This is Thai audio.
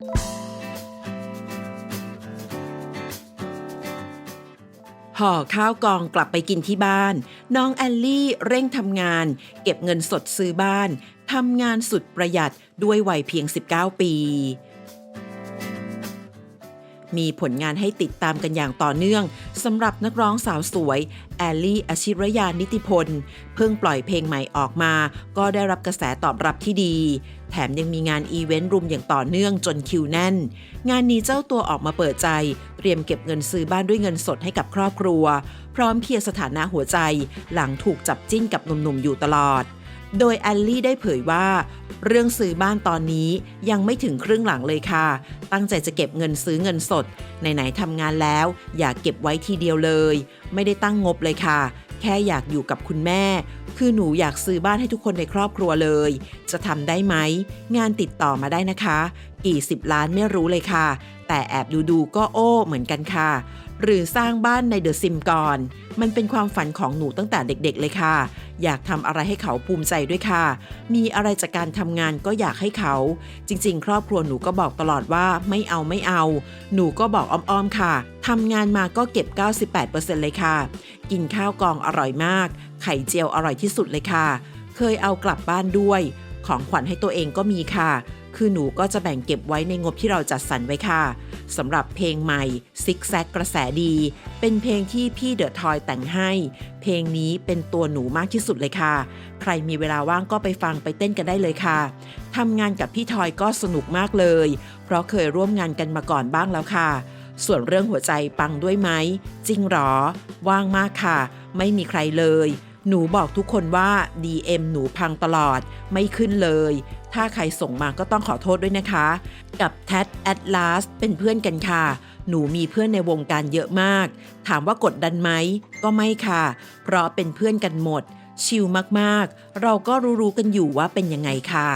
ห่อข้าวกองกลับไปกินที่บ้าน น้องแอลลี่เร่งทำงาน เก็บเงินสดซื้อบ้านทำงานสุดประหยัดด้วยวัยเพียง 19 ปี มีผลงานให้ติดตามกันอย่างต่อเนื่องสำหรับนักร้องสาวสวย แอลลี่อชิรยานิติพล เพิ่งปล่อยเพลงใหม่ออกมา ก็ได้รับกระแสตอบรับที่ดี แถมยังมีงานอีเวนต์รุมอย่างต่อเนื่องจนคิวแน่น งานนี้เจ้าตัวออกมาเปิดใจ เตรียมเก็บเงินซื้อบ้านด้วยเงินสดให้กับครอบครัว พร้อมเคลียร์สถานะหัวใจ หลังถูกจับจิ้นกับหนุ่มๆอยู่ตลอด โดยแอลลี่ได้เผยว่า เรื่องซื้อบ้านตอนนี้ยังไม่ถึงครึ่งหลังเลยค่ะ ตั้งใจจะเก็บเงินซื้อเงินสด ไหนๆทำงานแล้ว อยากเก็บไว้ทีเดียวเลย ไม่ได้ตั้งงบเลยค่ะ แค่อยากอยู่กับคุณแม่ คือหนูอยากซื้อบ้านให้ทุกคนในครอบครัวเลย จะทำได้ไหม งานติดต่อมาได้นะคะกี่สิบล้านไม่รู้เลยค่ะ แต่แอบดูๆก็โอ้เหมือนกันค่ะ หรือสร้างบ้านในเดอะซิมก่อน มันเป็นความฝันของหนูตั้งแต่เด็กๆเลยค่ะ อยากทำอะไรให้เขาภูมิใจด้วยค่ะ มีอะไรจากการทำงานก็อยากให้เขา จริงๆ ครอบครัวหนูก็บอกตลอดว่าไม่เอาไม่เอา หนูก็บอกอ้อมๆค่ะทำงานมาก็เก็บ 98%เลยค่ะ กินข้าวกองอร่อยมาก ไข่เจียวอร่อยที่สุดเลยค่ะ เคยเอากลับบ้านด้วย ของขวัญให้ตัวเองก็มีค่ะ คือหนูก็จะแบ่งเก็บไว้ในงบที่เราจัดสรรไว้ค่ะสำหรับเพลงใหม่ซิกแซกกระแสดี เป็นเพลงที่พี่เดอะทอยแต่งให้ เพลงนี้เป็นตัวหนูมากที่สุดเลยค่ะ ใครมีเวลาว่างก็ไปฟังไปเต้นกันได้เลยค่ะทำงานกับพี่ทอยก็สนุกมากเลย เพราะเคยร่วมงานกันมาก่อนบ้างแล้วค่ะส่วนเรื่องหัวใจปังด้วยไหม จริงหรอ ว่างมากค่ะ ไม่มีใครเลย หนูบอกทุกคนว่า DM หนูพังตลอด ไม่ขึ้นเลย ถ้าใครส่งมาก็ต้องขอโทษด้วยนะคะ กับแท t แอดลาสเป็นเพื่อนกันค่ะ หนูมีเพื่อนในวงการเยอะมาก ถามว่ากดดันไหม ก็ไม่ค่ะ เพราะเป็นเพื่อนกันหมด ชิลมากๆ เราก็รู้ๆกันอยู่ว่าเป็นยังไงค่ะ